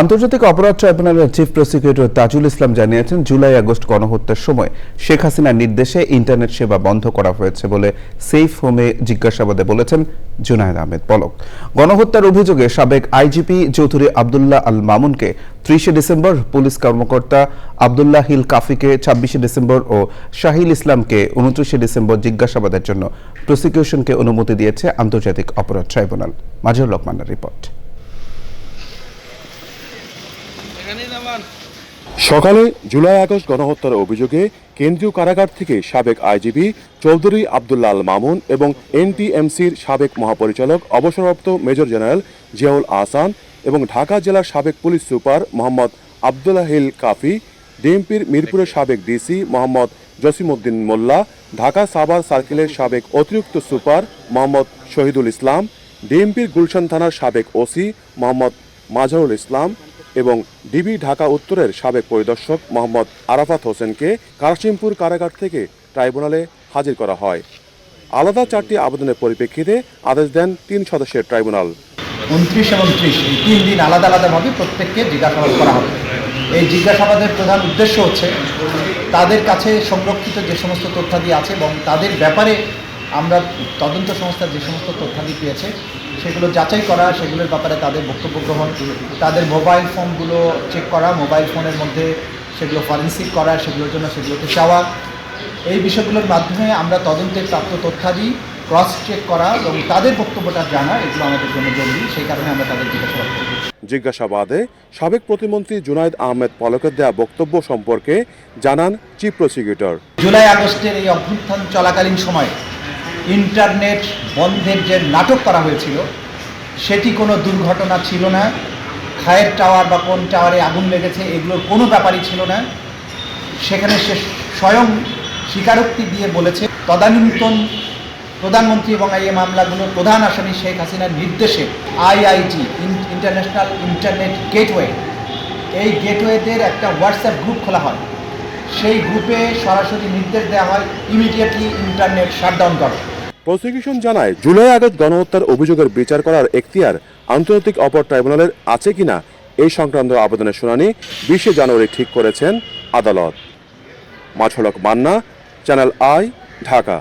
আন্তর্জাতিক অপরাধ ট্রাইব্যুনালের চিফ প্রসিকিউটর তাজুল ইসলাম জানিয়েছেন, জুলাই আগস্ট গণহত্যার সময় শেখ হাসিনার নির্দেশে ইন্টারনেট সেবা বন্ধ করা হয়েছে বলে সেফ হোমে জিজ্ঞাসাবাদে বলেছেন জুনায়দ আহমেদ পলক। গণহত্যার অভিযোগে সাবেক আইজিপি চৌধুরী আবদুল্লাহ আল মামুনকে ত্রিশে ডিসেম্বর পুলিশ কর্মকর্তা আবদুল্লাহ হিল কাফিকে ছাব্বিশে ডিসেম্বর ও শাহিল ইসলামকে উনত্রিশে ডিসেম্বর জিজ্ঞাসাবাদের জন্য প্রসিকিউশনকে অনুমতি দিয়েছে আন্তর্জাতিক অপরাধ ট্রাইব্যুনাল। মাজুর লোকমানের রিপোর্ট। সকালে জুলাই আগস্ট গণহত্যার অভিযোগে কেন্দ্রীয় কারাগার থেকে সাবেক আইজিপি চৌধুরী আবদুল্লাহ আল মামুন এবং এনটিএমসির সাবেক মহাপরিচালক, অবসরপ্রাপ্ত মেজর জেনারেল জিয়াউল আহসান এবং ঢাকা জেলার সাবেক পুলিশ সুপার মোহাম্মদ আবদুল্লাহ হিল কাফি, ডিএমপির মিরপুরের সাবেক ডিসি মোহাম্মদ জসিমউদ্দিন মোল্লা, ঢাকা সাভার সার্কেলের সাবেক অতিরিক্ত সুপার মোহাম্মদ শহীদুল ইসলাম, ডিএমপির গুলশান থানার সাবেক ওসি মোহাম্মদ মাজারুল ইসলাম এবং ডিবি ঢাকা উত্তরের সাবেক পরিদর্শক মোহাম্মদ আরাফাত হোসেনকে কাশিমপুর কারাগার থেকে ট্রাইব্যুনালে হাজির করা হয়। আলাদা চারটি আবেদনের পরিপ্রেক্ষিতে আদেশ দেন তিন সদস্যের ট্রাইব্যুনাল। উনত্রিশ এবং ত্রিশ, এই তিন দিন আলাদা আলাদাভাবে প্রত্যেককে জিজ্ঞাসাবাদ করা হবে। এই জিজ্ঞাসাবাদের প্রধান উদ্দেশ্য হচ্ছে, তাদের কাছে সংরক্ষিত যে সমস্ত তথ্যাদি আছে এবং তাদের ব্যাপারে আমরা তদন্ত সংস্থার যে সমস্ত তথ্যাদি পেয়েছে সেগুলো যাচাই করা সেগুলোর ব্যাপারে তাদের বক্তব্য গ্রহণ তাদের মোবাইল ফোনগুলো চেক করা মোবাইল ফোনের মধ্যে সেগুলো ফরেন্সিক করা সেগুলোর জন্য সেগুলোকে চাওয়া এই বিষয়গুলোর মাধ্যমে আমরা তদন্তে প্রাপ্ত তথ্যাদি ক্রস চেক করা এবং তাদের বক্তব্যটা জানা এগুলো আমাদের জন্য জরুরি। সেই কারণে আমরা তাদের জিজ্ঞাসাবাদ করি জিজ্ঞাসাবাদে সাবেক প্রতিমন্ত্রী জুনায়দ আহমেদ পলকের দেয়া বক্তব্য সম্পর্কে জানান চিফ প্রসিকিউটর। জুলাই আগস্টের এই অভ্যুত্থান চলাকালীন সময়ে ইন্টারনেট বন্ধের যে নাটক করা হয়েছিল, সেটি কোনো দুর্ঘটনা ছিল না। খায়ের টাওয়ার বা কোন টাওয়ারে আগুন লেগেছে, এগুলোর কোনো ব্যাপারই ছিল না। সেখানে সে স্বয়ং স্বীকারোক্তি দিয়ে বলেছে, তদানীন্তন প্রধানমন্ত্রী এবং এই মামলাগুলোর প্রধান আসামি শেখ হাসিনার নির্দেশে আইআইটি ইন্টারন্যাশনাল ইন্টারনেট গেটওয়ে, এই গেটওয়েদের একটা হোয়াটসঅ্যাপ গ্রুপ খোলা হয়। সেই গ্রুপে সরাসরি নির্দেশ দেওয়া হয়, ইমিডিয়েটলি ইন্টারনেট শাটডাউন করো। প্রসিকিউশন জানায়, জুলাই আগস্ট গণহত্যার অভিযোগের বিচার করার এখতিয়ার আন্তর্জাতিক অপর ট্রাইব্যুনালের আছে কিনা, এই সংক্রান্ত আবেদনের শুনানি বিশে জানুয়ারি ঠিক করেছেন আদালত। মাছলক মান্না, চ্যানেল আই, ঢাকা।